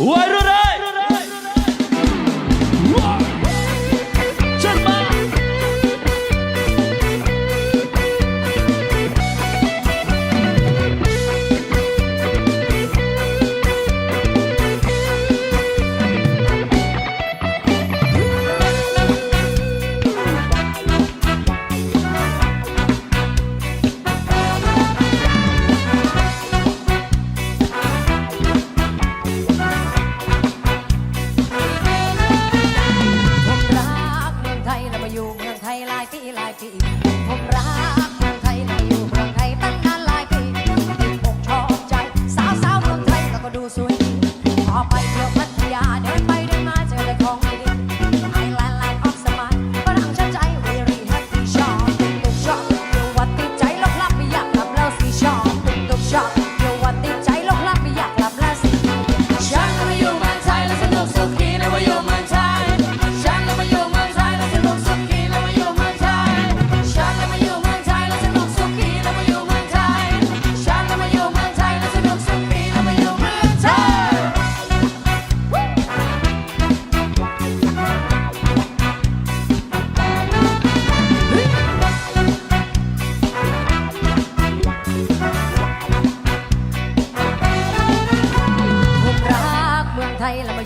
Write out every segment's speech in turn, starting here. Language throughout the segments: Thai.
O Airurã!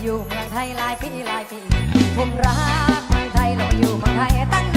อยู่เมืองไทยหลายปีหลายปีผมรักเมืองไทยเราอยู่เมืองไทยตั้ง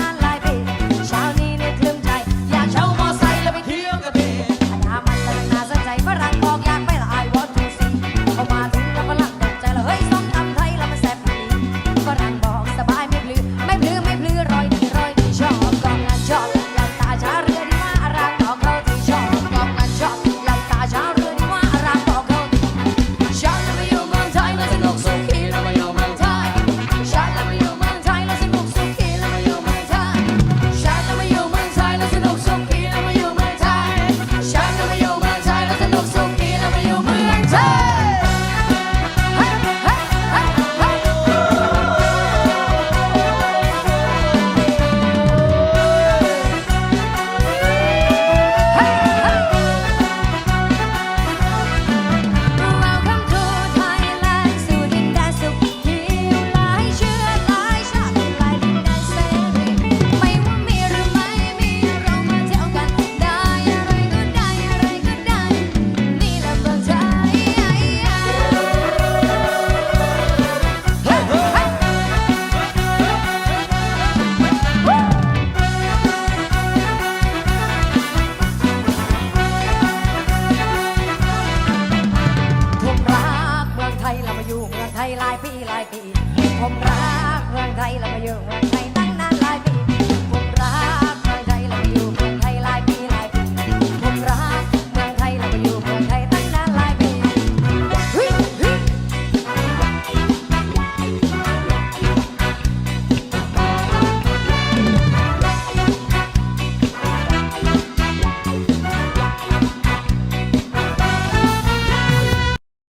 ไทยแล้ก็อยู่เมืองไทย